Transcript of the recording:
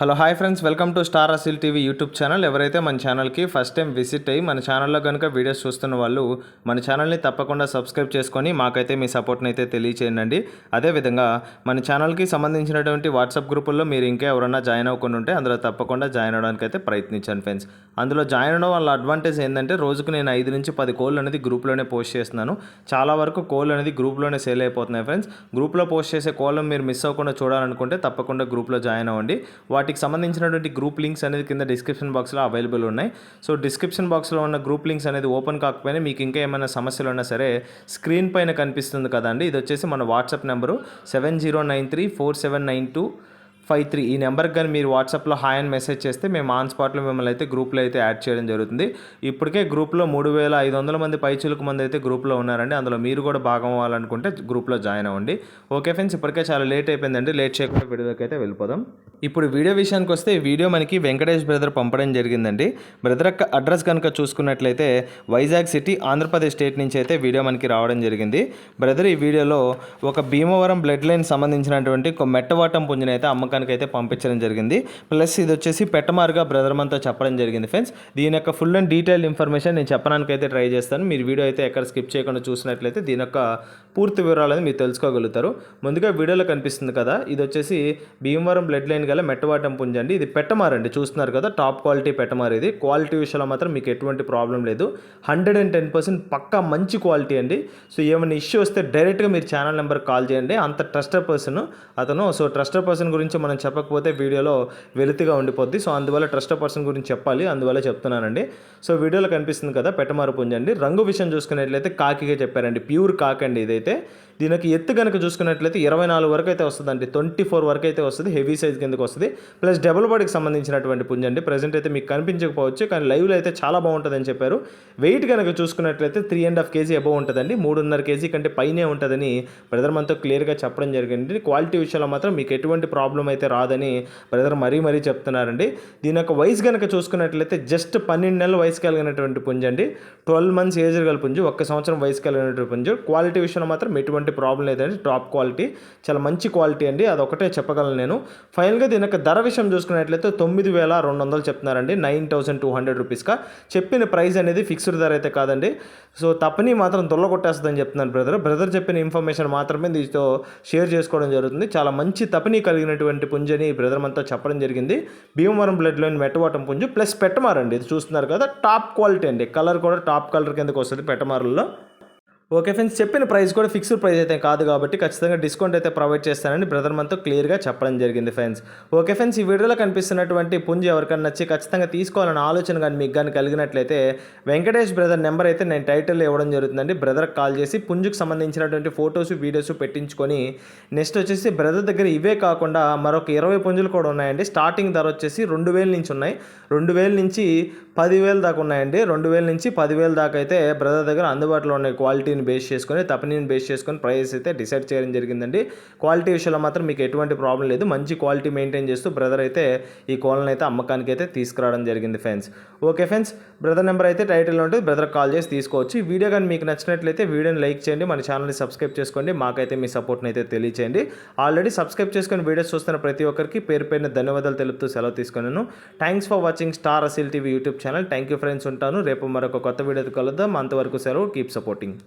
Hello hi friends. Welcome to star Aseel TV YouTube channel. ఎవరైతే మన ఛానల్కి first time visit అయ్యి మన ఛానల్లో కనుక వీడియోస్ చూస్తున్న వాళ్ళు మన ఛానల్ని తప్పకుండా సబ్స్క్రైబ్ చేసుకొని మాకైతే మీ సపోర్ట్ని అయితే తెలియచేయండి అదేవిధంగా మన ఛానల్కి సంబంధించినటువంటి వాట్సాప్ గ్రూపుల్లో మీరు ఇంకా ఎవరైనా జాయిన్ అవ్వకుండా ఉంటే అందులో తప్పకుండా జాయిన్ అవ్వడానికి అయితే ప్రయత్నించాను ఫ్రెండ్స్. అందులో జాయిన్ అవ్వడం వల్ల అడ్వాంటేజ్ ఏంటంటే రోజుకు నేను ఐదు నుంచి పది కోళ్ళు అనేది గ్రూప్లోనే పోస్ట్ చేస్తున్నాను. చాలా వరకు కోళ్ళు అనేది గ్రూప్లోనే సేల్ అయిపోతున్నాయి ఫ్రెండ్స్. గ్రూప్లో పోస్ట్ చేసే కోళ్ళను మీరు మిస్ అవ్వకుండా చూడాలనుకుంటే తప్పకుండా గ్రూప్లో జాయిన్ అవ్వండి. వాటి వాటికి సంబంధించినటువంటి గ్రూప్ లింక్స్ అనేది కింద డిస్క్రిప్షన్ బాక్స్లో అవైలబుల్ ఉన్నాయి. సో డిస్క్రిప్షన్ బాక్స్లో ఉన్న గ్రూప్ లింక్స్ అనేది ఓపెన్ కాకపోయినా మీకు ఇంకా ఏమైనా సమస్యలు ఉన్నా సరే స్క్రీన్ పైన కనిపిస్తుంది కదండి. ఇది వచ్చేసి మన WhatsApp number seven zero nine three four seven nine two five three ఈ నెంబర్కి కానీ మీరు వాట్సాప్లో హాయ్ అని మెసేజ్ చేస్తే మేము ఆన్ స్పాట్లో మిమ్మల్ని అయితే గ్రూప్లో అయితే యాడ్ చేయడం జరుగుతుంది. ఇప్పటికే గ్రూప్లో మూడు వేల ఐదు వందల మంది పైచులకు మంది అయితే గ్రూప్లో ఉన్నారండి. అందులో మీరు కూడా భాగం అవ్వాలనుకుంటే గ్రూప్లో జాయిన్ అవ్వండి. ఓకే ఫ్రెండ్స్ ఇప్పటికే చాలా లేట్ అయిపోయిందండి. లేట్ చేయకుండా వీడియోకి అయితే వెళ్ళిపోదాం. ఇప్పుడు వీడియో విషయానికి వస్తే ఈ వీడియో మనకి వెంకటేష్ బ్రదర్ పంపడం జరిగిందండి. బ్రదర్ యొక్క అడ్రస్ కనుక చూసుకున్నట్లయితే వైజాగ్ సిటీ ఆంధ్రప్రదేశ్ స్టేట్ నుంచి అయితే వీడియో మనకి రావడం జరిగింది. బ్రదర్ ఈ వీడియోలో ఒక భీమవరం బ్లడ్ లైన్ సంబంధించినటువంటి మెట్టవాటం పుంజుని అమ్మకం అమ్మకానికి అయితే పంపించడం జరిగింది. ప్లస్ ఇది వచ్చేసి పెట్టమారుగా బ్రదర్ మనతో చెప్పడం జరిగింది ఫ్రెండ్స్. దీని యొక్క ఫుల్ అండ్ డీటెయిల్ ఇన్ఫర్మేషన్ నేను చెప్పడానికి అయితే ట్రై చేస్తాను. మీరు వీడియో అయితే ఎక్కడ స్కిప్ చేయకుండా చూసినట్లయితే దీని యొక్క పూర్తి వివరాలు అనేది మీరు తెలుసుకోగలుగుతారు. ముందుగా వీడియోలో కనిపిస్తుంది కదా ఇది వచ్చేసి భీమవరం బ్లడ్ లైన్ గల మెట్టవాటం పుంజ అండి. ఇది పెట్టమారండి చూస్తున్నారు కదా టాప్ క్వాలిటీ పెట్టమారు ఇది. క్వాలిటీ విషయంలో మాత్రం మీకు ఎటువంటి ప్రాబ్లం లేదు. హండ్రెడ్ అండ్ టెన్ పర్సెంట్ పక్కా మంచి క్వాలిటీ అండి. సో ఏమైనా ఇష్యూ వస్తే డైరెక్ట్గా మీరు ఛానల్ నెంబర్ కాల్ చేయండి. అంత ట్రస్టర్ పర్సన్ అతను. సో ట్రస్టర్ పర్సన్ గురించి మనం చెప్పకపోతే వీడియోలో వెలుతుగా ఉండిపోద్ది. సో అందువల్ల ట్రస్టర్ పర్సన్ గురించి చెప్పాలి. అందువల్ల చెప్తున్నానండి. సో వీడియోలో కనిపిస్తుంది కదా పెట్టమారు పుంజ అండి. రంగు విషయం చూసుకున్నట్లయితే కాకిగా చెప్పారండి. ప్యూర్ కాకండి అండి ఇదైతే దీనికి ఎత్తు కనుక చూసుకున్నట్లయితే ఇరవై నాలుగు వరకు అయితే వస్తుందండి. ట్వంటీ ఫోర్ వరకు అయితే వస్తుంది. హెవీ సైజ్ కిందకి వస్తుంది. ప్లస్ డబుల్ బాడీకి సంబంధించినటువంటి పుంజ అండి. ప్రజెంట్ అయితే మీకు కనిపించకపోవచ్చు కానీ లైవ్లో అయితే చాలా బాగుంటుందని చెప్పారు. వెయిట్ కనుక చూసుకున్నట్లయితే three and half KG above ఉంటుందండి. మూడున్నర కేజీ కంటే పైనే ఉంటుందని బ్రదర్ మనతో క్లియర్గా చెప్పడం జరిగింది. క్వాలిటీ విషయంలో మాత్రం మీకు ఎటువంటి ప్రాబ్లం అయితే రాదని బ్రదర్ మరీ మరీ చెప్తున్నారండి. దీని యొక్క వయసు కనుక చూసుకున్నట్లయితే జస్ట్ పన్నెండు నెలల వయసు కలిగినటువంటి పుంజ అండి. ట్వెల్వ్ మంత్స్ ఏజ్ కలిపి పుంజు ఒక్క సంవత్సరం వయసు కలిగినటువంటి పుంజు. క్వాలిటీ విషయంలో మాత్రం ఎటువంటి ప్రాబ్లం లేదండి. టాప్ క్వాలిటీ చాలా మంచి క్వాలిటీ అండి. అదొకటే చెప్పగలను నేను. ఫైనల్గా దీని యొక్క ధర విషయం చూసుకున్నట్లయితే తొమ్మిది వేల రెండు వందలు చెప్తున్నారండి. నైన్ థౌసండ్ టూ హండ్రెడ్ రూపీస్గా చెప్పిన ప్రైస్ అనేది ఫిక్స్డ్ ధర అయితే కాదండి. సో తప్పని మాత్రం దొల్లగొట్టేస్తుందని చెప్తున్నాను బ్రదర్ బ్రదర్ చెప్పిన ఇన్ఫర్మేషన్ మాత్రమే దీంతో షేర్ చేసుకోవడం జరుగుతుంది. చాలా మంచి తపని కలిగినటువంటి పుంజని బ్రదర్ అంతా చెప్పడం జరిగింది. భీమవరం బ్లడ్లోని మెట్టవాటం పుంజు. ప్లస్ పెట్టమారండి. ఇది చూస్తున్నారు కదా టాప్ క్వాలిటీ అండి. కలర్ కూడా టాప్ కలర్ కిందకి వస్తుంది పెట్టమారుల్లో. ఓకే ఫ్రెండ్స్ చెప్పిన ప్రైస్ కూడా ఫిక్స్డ్ ప్రైస్ అయితే కాదు కాబట్టి ఖచ్చితంగా డిస్కౌంట్ అయితే ప్రొవైడ్ చేస్తానని బ్రదర్ మనతో క్లియర్గా చెప్పడం జరిగింది ఫ్రెండ్స్. ఓకే ఫ్రెండ్స్ ఈ వీడియోలో కనిపిస్తున్నటువంటి పుంజి ఎవరికన్నా నచ్చి ఖచ్చితంగా తీసుకోవాలన్న ఆలోచన కానీ మీకు కానీ కలిగినట్లయితే వెంకటేష్ బ్రదర్ నెంబర్ అయితే నేను టైటిల్ ఇవ్వడం జరుగుతుందండి. బ్రదర్కి కాల్ చేసి పుంజుకు సంబంధించినటువంటి ఫొటోస్ వీడియోస్ పెట్టించుకొని నెక్స్ట్ వచ్చేసి బ్రదర్ దగ్గర ఇవే కాకుండా మరొక ఇరవై పుంజులు కూడా ఉన్నాయండి. స్టార్టింగ్ ధర వచ్చేసి రెండు వేల నుంచి ఉన్నాయి. రెండు వేల నుంచి పదివేలు దాకా ఉన్నాయండి. రెండు వేల నుంచి పదివేల దాకా అయితే బ్రదర్ దగ్గర అందుబాటులో ఉన్న క్వాలిటీని బేస్ చేసుకొని తపనీని బేస్ చేసుకొని ప్రైస్ అయితే డిసైడ్ చేయడం జరిగిందండి. క్వాలిటీ విషయంలో మాత్రం మీకు ఎటువంటి ప్రాబ్లం లేదు. మంచి క్వాలిటీ మెయింటైన్ చేస్తూ బ్రదర్ అయితే ఈ కోళ్ళని అయితే అమ్మకానికి అయితే తీసుకురావడం జరిగింది friends. Okay friends brother number అయితే టైటిల్లో ఉంటుంది. బ్రదర్ కాల్ చేసి తీసుకోవచ్చు. ఈ వీడియో కానీ మీకు నచ్చినట్లయితే వీడియోని లైక్ చేయండి. మన ఛానల్ని సబ్స్క్రైబ్ చేసుకోండి. మాకైతే మీ సపోర్ట్ని అయితే తెలియచేయండి. ఆల్రెడీ సబ్స్క్రైబ్ చేసుకొని వీడియోస్ చూస్తున్న ప్రతి ఒక్కరికి పేరు పేరున ధన్యవాదాలు తెలుపుతూ సెలవు తీసుకున్నాను. Thanks for watching star Aseel TV YouTube channel. Thank you friends ఉంటాను. రేపు మరొక కొత్త వీడియోతో కలుద్దాం. అంతవరకు సెలవు. Keep supporting